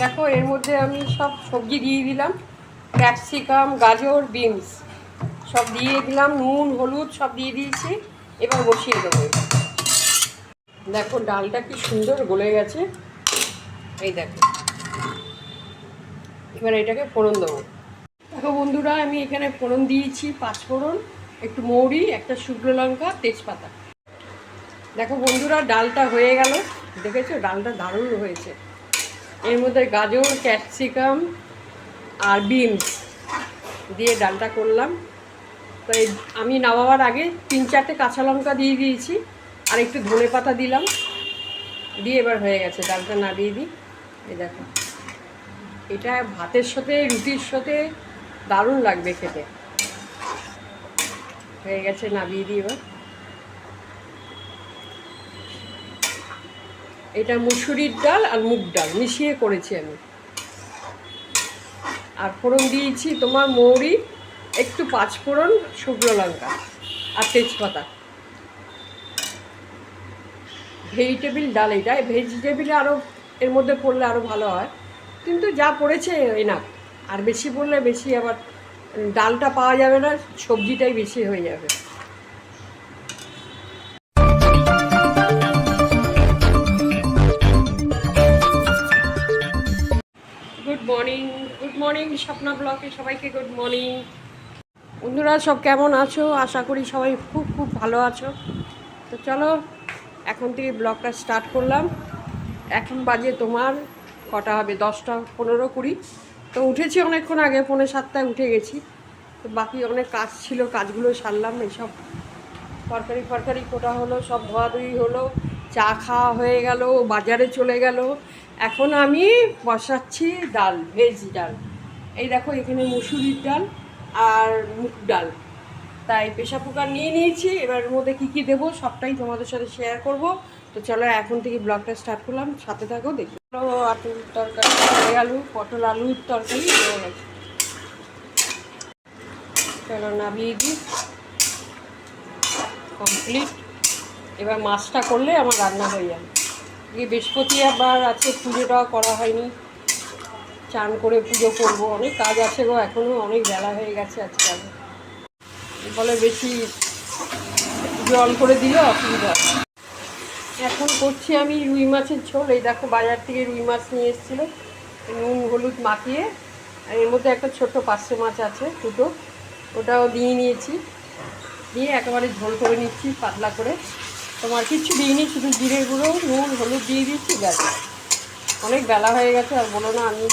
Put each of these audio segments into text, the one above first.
দেখো, এর মধ্যে আমি সব সবজি দিয়ে দিলাম। ক্যাপসিকাম, গাজর, বিনস সব দিয়ে দিলাম, নুন, হলুদ সব দিয়ে দিয়েছি, এবার বসিয়ে দেবো। দেখো, ডালটা কি সুন্দর গলে গেছে। এই দেখো, এবার এটাকে ফোড়ন দেবো। দেখো বন্ধুরা, আমি এখানে ফোড়ন দিয়েছি, পাঁচ ফোড়ন, একটু মৌরি, একটা শুকনো লঙ্কা, তেজপাতা। দেখো বন্ধুরা, ডালটা হয়ে গেল। দেখেছ, ডালটা দারুণ হয়েছে। এর মধ্যে গাজর, ক্যাপসিকাম আর বিনস দিয়ে ডালটা করলাম। তো আমি নামাবার আগে তিন চারটে কাঁচা লঙ্কা দিয়ে দিয়েছি আর একটু ধনে পাতা দিলাম। দিয়ে এবার হয়ে গেছে, ডালটা না দিয়ে দিই। এই দেখো, এটা ভাতের সাথে, রুটির সাথে দারুণ লাগবে খেতে। হয়ে গেছে, নামিয়ে দিই এবার। এটা মুসুরির ডাল আর মুগ ডাল, মিশিয়ে করেছি আমি। আর ফোড়ন দিয়েছি তোমার মৌরি, একটু পাঁচ ফোড়ন শুকনো লঙ্কা আর তেজপাতা। ভেজিটেবিল ডাল এটা ভেজিটেবিল আরও এর মধ্যে পড়লে আরও ভালো হয়। কিন্তু যা পড়েছে এনাফ আর বেশি পড়লে বেশি আবার ডালটা পাওয়া যাবে না, সবজিটাই বেশি হয়ে যাবে। মর্নিং স্বপ্না ব্লকে সবাইকে গুড মর্নিং বন্ধুরা, সব কেমন আছো? আশা করি সবাই খুব খুব ভালো আছো। তো চলো, এখন থেকে ব্লগটা স্টার্ট করলাম। এখন বাজে তোমার কটা হবে? দশটা পনেরো কুড়ি। তো উঠেছি অনেকক্ষণ আগে, পৌনে সাতটায় উঠে গেছি। তো বাকি অনেক কাজ ছিল, কাজগুলো সারলাম, এইসব তরকারি ফরকারি কোটা হলো, সব ধোয়াধুয়ি হলো, চা খাওয়া হয়ে গেল, বাজারে চলে গেল। এখন আমি বসাচ্ছি ডাল, ভেজ ডাল। এই দেখো, এখানে মুসুরির ডাল আর মুগ ডাল। তাই প্রেশার কুকার নিয়ে নিয়েছি। এবার মধ্যে কী কী দেবো সবটাই তোমাদের সাথে শেয়ার করব। তো চলো, এখন থেকে ব্লগটা স্টার্ট করলাম। সাথে থাকো দেখি আলুর তরকারি আলু? পটল আলুর তরকারি চলো, নামিয়ে দিই। কমপ্লিট এবার মাছটা করলে আমার রান্না হয়ে যাবে। বৃহস্পতিবার আছে পুজোটাও করা হয়নি। চান করে পুজো করব। অনেক কাজ আছে গো এখনও অনেক বেলা হয়ে গেছে আজকাল বলে বেশি জল করে দিলে অসুবিধা। এখন করছি আমি রুই মাছের ঝোল। এই দেখো বাজার থেকে রুই মাছ নিয়ে এসেছিল। নুন, হলুদ মাখিয়ে, আর এর মধ্যে একটা ছোট্ট পার্শে মাছ আছে, দুটো। ওটাও দিয়ে নিয়েছি। দিয়ে একেবারে ঝোল করে নিচ্ছি, পাতলা করে। তোমার কিচ্ছু দিইনি, শুধু জিরে গুঁড়ো, নুন, হলুদ দিয়ে দিচ্ছি ব্যাস। অনেক বেলা হয়ে গেছে আর বলো না, আমি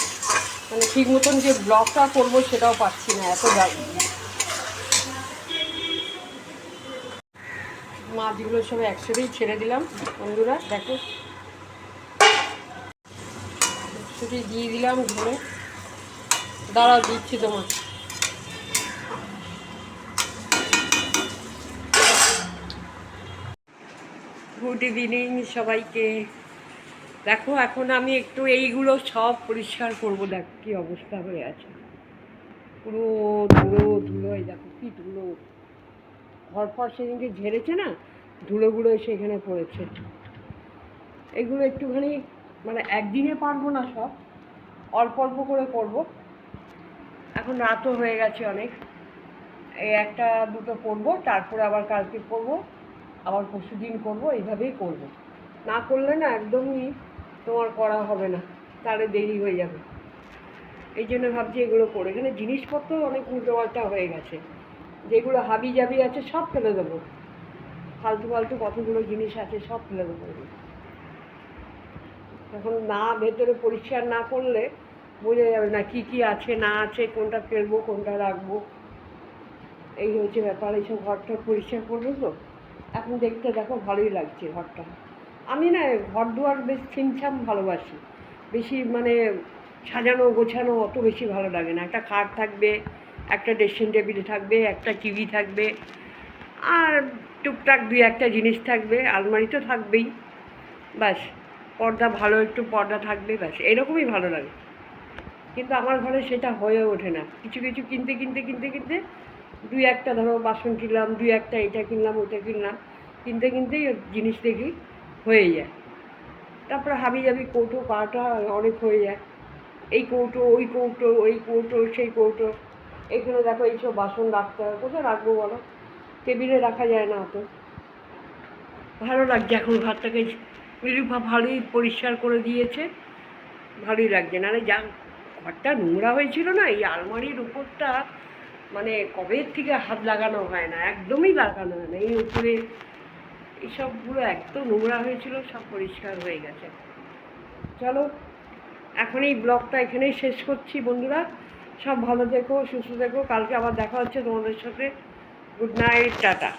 মানে ঠিক মতন যে ব্লগটা করব সেটাও পাচ্ছি না, এত মাছগুলো সব একসাথেই ছেড়ে দিলাম, বন্ধুরা, দেখো। একসাথেই দিয়ে দিলাম ধরে দাঁড়াও, দিচ্ছি তোমার। গুড ইভিনিং সবাইকে। দেখো, এখন আমি একটু এইগুলো সব পরিষ্কার করব। দেখ কি অবস্থা হয়ে আছে। পুরো ধুলো ধুলো, এই দেখো কি ধুলো। ঘর ফর সেদিনকে ঝেড়েছে না ধুলোগুলো এসে এখানে পড়েছে। এগুলো একটুখানি মানে একদিনে পারব না সব, অল্প অল্প করে করব। এখন রাতও হয়ে গেছে অনেক। এই একটা, দুটো করব, তারপরে আবার কালকে করব, আবার পরশু দিন করব, এইভাবেই করব। না করলে না একদমই তোমার করা হবে না, তাহলে দেরি হয়ে যাবে। এই জন্য ভাবছি এগুলো করে এখানে জিনিসপত্র অনেক উল্টোপাল্টা হয়ে গেছে। যেগুলো হাবি জাবি আছে সব ফেলে দেবো। ফালতু ফালতু কতগুলো জিনিস আছে সব ফেলে দেবো। এখন না ভেতরে পরিষ্কার না করলে বোঝা যাবে না কি কি আছে, না আছে, কোনটা ফেলব, কোনটা রাখব। এই হচ্ছে ব্যাপার, এইসব ঘরটা পরিষ্কার করব তো? এখন দেখতে দেখো, ভালোই লাগছে ঘরটা। আমি না ঘর দুয়ার বেশ ছিমছাম ভালোবাসি। বেশি মানে সাজানো, গোছানো অত বেশি ভালো লাগে না। একটা খাট থাকবে, একটা ড্রেসিং টেবিল থাকবে, একটা টিভি থাকবে, আর টুকটাক দুই একটা জিনিস থাকবে, আলমারি তো থাকবেই। ব্যাস, পর্দা ভালো, একটু পর্দা থাকবে, ব্যাস, এরকমই ভালো লাগে। কিন্তু আমার ঘরে সেটা হয়ে ওঠে না। কিছু কিছু কিনতে কিনতে কিনতে কিনতে দুই একটা ধরো বাসন কিনলাম, দুই একটা এটা কিনলাম ওটা কিনলাম। কিনতে, কিনতেই জিনিস দেখি। হয়ে যায়। তারপরে হাবি জাবি কৌটো পাটা অনেক হয়ে যায়। এই কৌটো, ওই কৌটো ওই কৌটো, সেই কৌটো এখানে দেখো এইসব বাসন রাখতে হবে কোথায় রাখব বলো? টেবিলে রাখা যায় না অত। ভালো লাগছে এখন ঘরটাকে নিরূপা ভালোই পরিষ্কার করে দিয়েছে। ভালোই লাগছে। নাহলে যা ঘরটা নোংরা হয়েছিল না, এই আলমারির উপরটা মানে কবে থেকে হাত লাগানো হয় না, একদমই লাগানো হয় না। এই উপরে এইসবগুলো এত নোংরা হয়েছিল, সব পরিষ্কার হয়ে গেছে। চলো, এখন এই ব্লগটা এখানেই শেষ করছি বন্ধুরা। সব ভালো দেখো সুস্থ দেখো কালকে আবার দেখা হচ্ছে তোমাদের সাথে। Good night, tata.